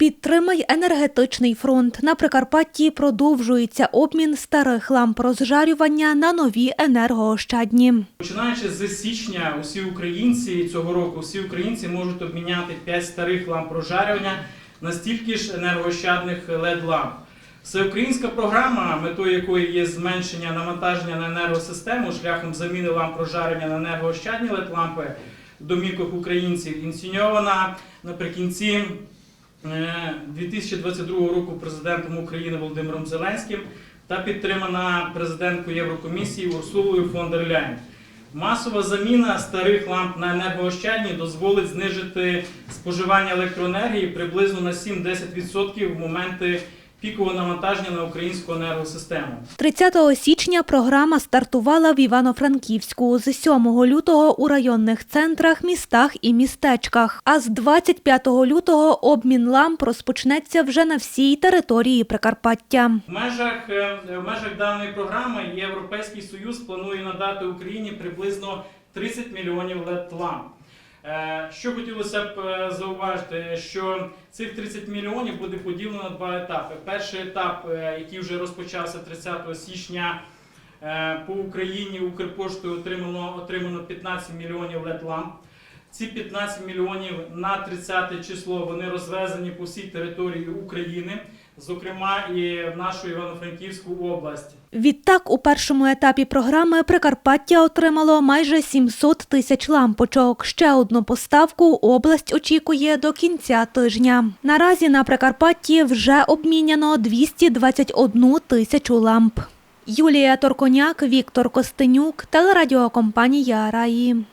Підтримай енергетичний фронт. На Прикарпатті продовжується обмін старих ламп розжарювання на нові енергоощадні. Починаючи з січня, усі українці цього року, всі українці можуть обміняти 5 старих ламп розжарювання на стільки ж енергоощадних led ламп. Всеукраїнська програма, метою якої є зменшення навантаження на енергосистему шляхом заміни ламп розжарювання на енергоощадні led лампи домівках українців, ініційована наприкінці 2022 року президентом України Володимиром Зеленським та підтримана президенткою Єврокомісії Урсулою фон дер Ляйн. Масова заміна старих ламп на енергоощадні дозволить знижити споживання електроенергії приблизно на 7-10% в моменти пікового навантаження на українську енергосистему. 30 січня програма стартувала в Івано-Франківську, з 7 лютого у районних центрах, містах і містечках. А з 25 лютого обмін ламп розпочнеться вже на всій території Прикарпаття. В межах, е, в межах даної програми Європейський Союз планує надати Україні приблизно 30 мільйонів led ламп. Е, Що хотілося б е, зауважити, що цих 30 мільйонів буде поділено на два етапи. Перший етап, е, який вже розпочався 30 січня по Україні Укрпоштою отримано, отримано 15 мільйонів led ламп. Ці 15 мільйонів на 30 число вони розвезені по всій території України, зокрема і в нашу Івано-Франківську область. Відтак, у першому етапі програми Прикарпаття отримало майже 700 тисяч лампочок. Ще одну поставку область очікує до кінця тижня. Наразі на Прикарпатті вже обміняно 221 тисячу ламп. Юлія Торконяк, Віктор Костенюк, телерадіокомпанія Раї.